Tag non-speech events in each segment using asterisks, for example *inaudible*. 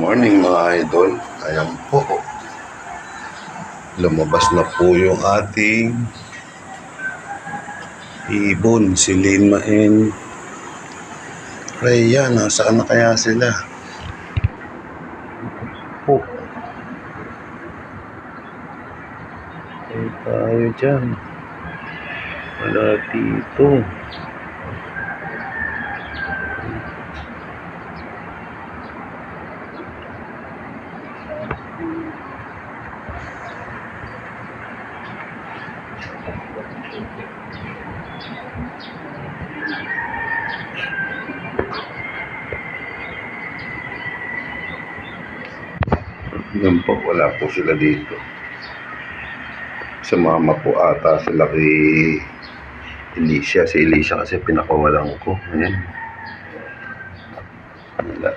morning mga idol. Ayan po. Lumabas na po yung ating ibon, si Lima and Rhea. Nasaan na kaya sila? Po. Ay tayo dyan. Wala dito. Yan po, wala po sila dito. Sa mama po ata sila kay Alicia. Si Alicia kasi pinakawalan ko. Ayan. Wala.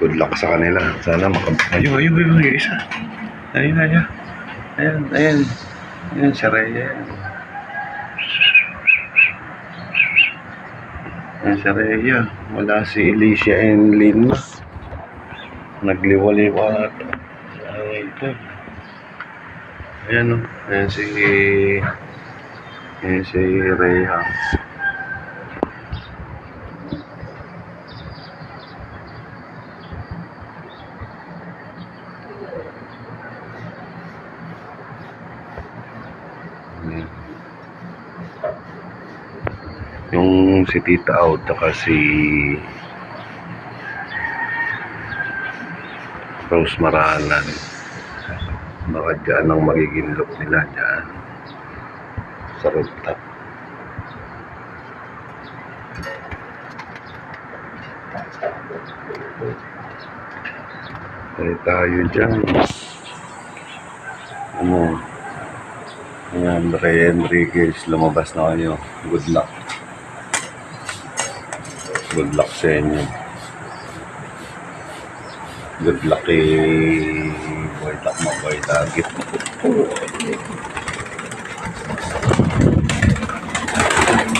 Good luck sa kanila. Sana makab... Ayun, ayun, ayun, ayun, isa. Ayun, ayun. Ayan, ayan. Ayan, si Rhea. Ayan si Rhea. Wala si Alicia and Lina. Nagliwaliwa ata. Ay, ito. Ayan o. Ayan si... Ayan si Rhea. Ayan. Yung si Tita Out, saka si Rose Maralan. Baka dyan ang magiging look nila dyan. Sa rooftop. Ay tayo dyan. Ano? Ayan, Ray Enriquez, lumabas na kayo. Good luck. Good luck sa inyo. Good luck kay Boy Takma Boy Target.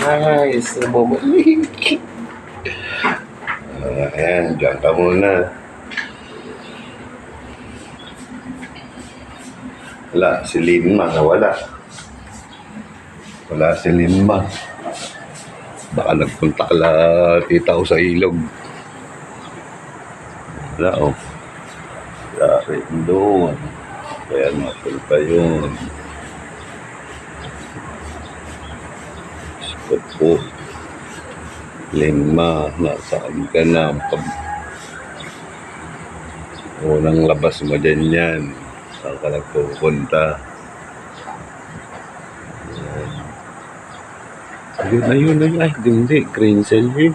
Nice, bumalik. *laughs* Uh, ayan, dyan ka muna. Wala, si Linma nawala. Wala si Linma. Baka nagpunta ka la tita ko sa ilog. Wala oh. Rin doon. Kaya napunta yun. Spot po. Linma, nasaan ka na? Pag unang labas mo dyan yan. Saan ka nagpupunta? Ayun, ayun, ayun. Ay, hindi. Green cell yun.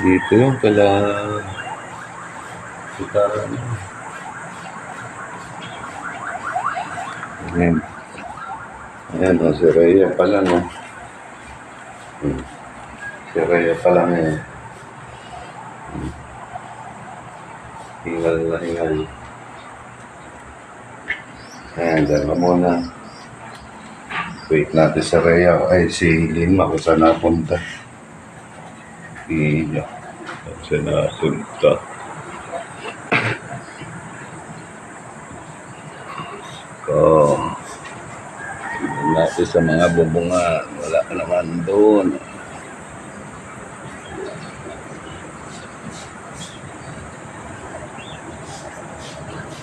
Dito yung pala. Kita. Ayan. Ayan, oh, si Rhea pala, no? Hmm. Si Rhea pala ngayon. Hmm. Hingal na hingal. Ayan, dyan ka muna. Wait natin sa Rhea. Ay, si Lima kung saan napunta. Iya. Saan napunta? Oh. Natin sa mga bubunga. Wala ka naman doon.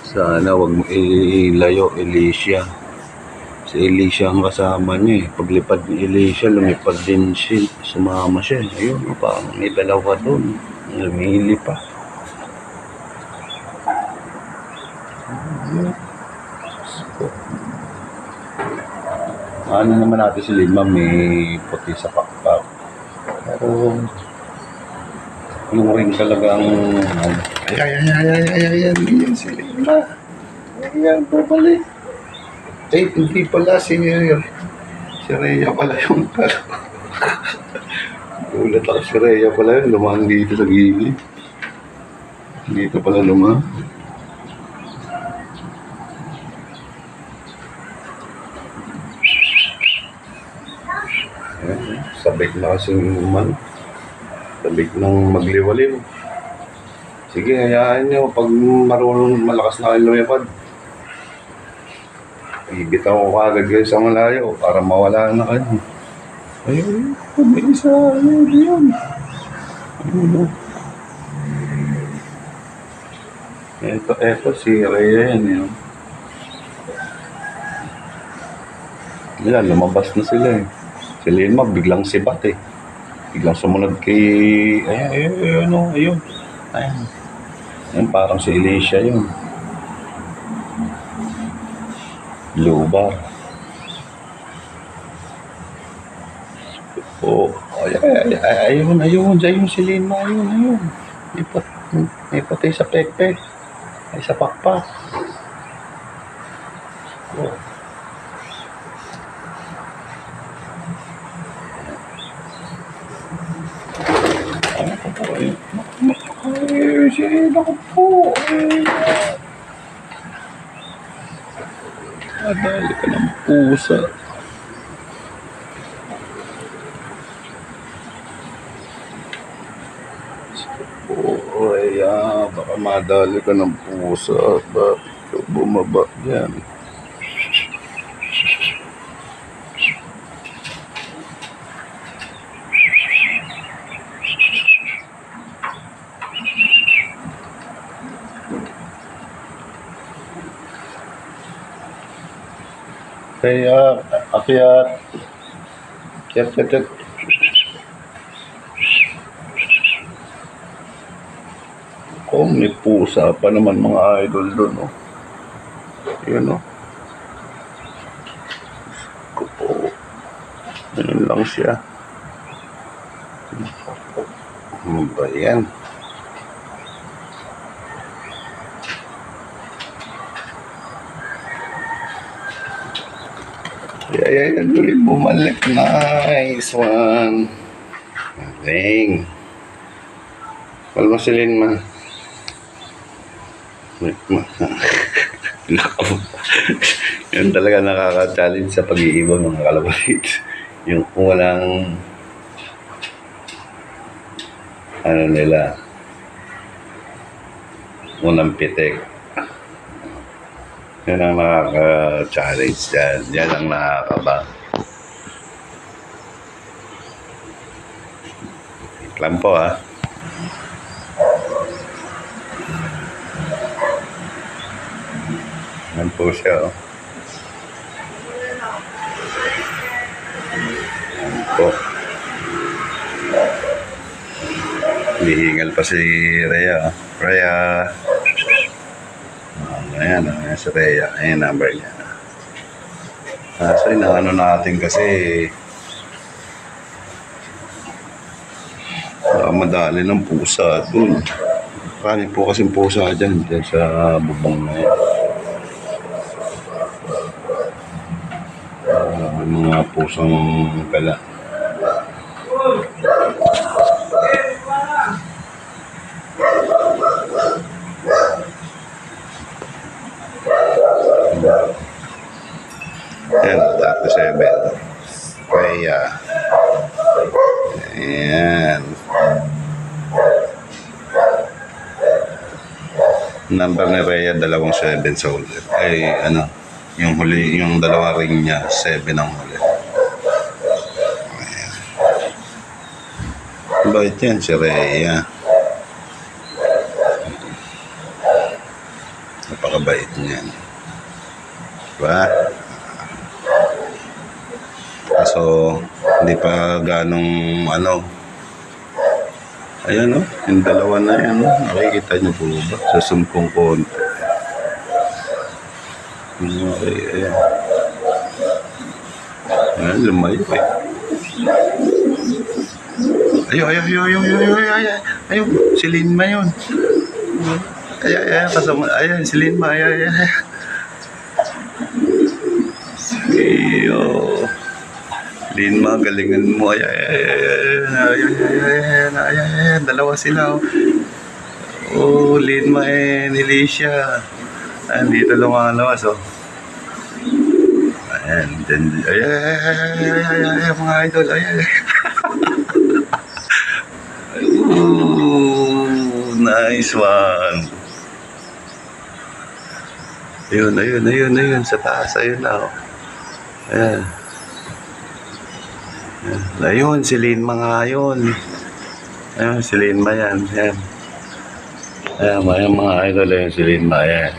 Sana wag mo ilayo, Alicia. Si Alicia ang kasama niya eh. Paglipad ni Alicia, lumipad din si sumama siya. Ayun, parang may dalawa doon. Lumili pa. Ano naman natin si Lima, may puti sa pakpak. Pero, yung ring talagang, ay, ay, ay, ay, ay, ay, ay, ay, si Lima. Ayan, babalik. Eh, hindi pala si si Rhea pala yung *laughs* talo. Ulat ako si Rhea pala yun. Lumang dito sa gilid. Dito pala lumang. Ayan, Sabik na kasi yung man. Sabik nang magliwaliw. Sige, hayaan nyo. Pag marunong malakas na kayo lumipad, ibitaw ko agad kayo sa malayo para mawala na kayo. Ayun, ayun. May isa. Ayun, ayun. Ayun, oh. Ito, ito, si Rhea yun. Yan, lumabas na sila eh. Si Lilma, biglang sibat eh. Biglang sumunod kay... Ayun, ayun, ayun, ayun, ayun. Ayun. Ayun, parang si Alicia yun. Lubar. Oo. Oh, ay, ay, ay, ayun, ayun. Ayun si Lilma, ayun, ayun. May, pat, may patay sa pekpek. Ay, sa pakpak. Oh. Ano po po eh? Ay, sige, naku po. Ay, Madali ka ng pusa. Oo, ay, ah, baka madali ka ng pusa. Bakit ka bumaba yan? Kaya, akyat. Akyat, akyat. Oh, may pusa pa naman mga idol doon, oh. Yun, oh. Ko po. Ganun lang siya. Ano ba yan? Yeah, yeah. Tuloy bumalik. Nice one. Galing. Palmasilin ma. Ma. *laughs* Yan talaga nakaka-challenge sa pag-iiba mga kalabalit. Yung kung walang ano nila unang pitik. Yan ang nakaka-challenge dyan. Yan ang nakakaba. Lang po ah. Yan po siya oh. Yan pa si Rhea. Rhea. Ayan, ayan si Rhea. Ayan number niya. Kaso inaano natin kasi baka madali ng pusa dun. Marami po kasing pusa dyan, dyan sa bubong na yan. Ah, may mga pusang gala. 7. Kaya, ayan. Number ni Rhea, dalawang 7 sa huli. Ay, ano, yung huli, yung dalawa ring niya, 7 ang huli. Ayan. Bait yan si Rhea. Napakabait niyan. Diba? Diba? So, hindi pa ganong ano. Ayan o, oh, yung dalawa na yan o. Oh. Nakikita nyo po ba? Sa sumpong konti. Okay, ayan. Ayan, lumayo eh. Ayo, ayo, ayo, ayo, ayo, ayo, ayo, ayo, si Linma yun. Ayo, ayo, kasama, ayo, si Linma, ayo, ayo, ayo. Ayo. Din magalingan mo. Ayan, ayan, ayan, ayan, ayan. Dalawa sila. Oh, Lin Ma and Alicia. Ayan, dito lang lumalabas, oh. Ayan, then, ayan, ayan, ayan, ayan, ayan, mga idol, ayan. Ooh, nice one. Ayun, ayun, ayun, ayun, sa taas, ayun na, oh. Ayan. Ayun, si Linma nga yun. Ayun, si Linma yan. Ayan. Ayan, ayan mga idol. Ayun, si Linma. Ayan.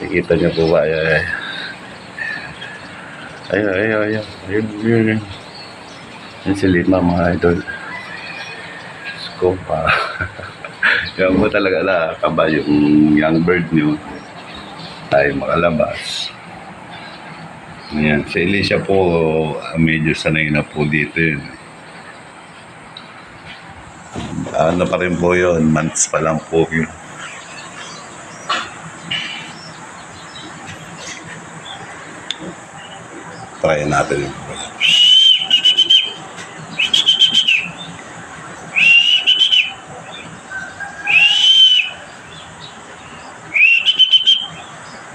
Nakikita niyo po ba? Ayan. Ayun, ayun, ayun. Ayun, ayun, ayun. Ayan si Linma mga idol. Ko pa. *laughs* Yan mo talaga nakakaba yung young bird niyo ay makalabas. Ayan. Si Alicia po, ah, medyo sanay na po dito yun. Ano pa rin po yun, months pa lang po yun. Try natin yung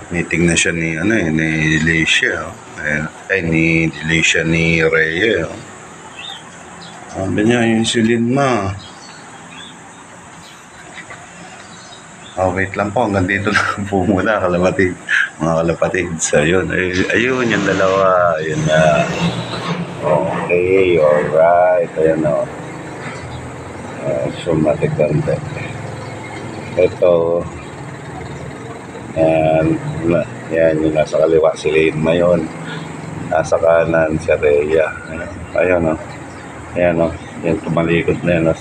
Meeting na siya ni ano eh, ni Alicia. Oh. Ayan. Ay, ni Alicia ni. Oh. Sabi niya, yung si Linma. Oh, wait lang po. Hanggang dito *laughs* lang po muna, kalapatid. Mga kalapatid. So, yun. Ay, ayun, yung dalawa. Ayun na. Okay, alright. Ayan o. Uh, sumatik konti. Ito. Yan. na- Yan, yung nasa kaliwa si Linma yun. Nasa kanan si Rhea. Ayan o. Ayan o. Yan, tumalikod na yan o.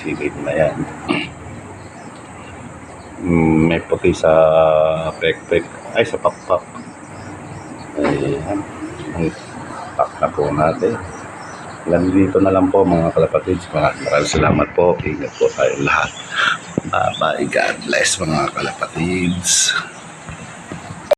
Silid na yan. Mm, may puti sa pek-pek. Ay, sa pakpak. Ayan. Ang pak na po natin. Hanggang dito na lang po mga kalapatids. Maraming salamat po. Ingat po tayo lahat. Bye-bye. God bless mga kalapatids.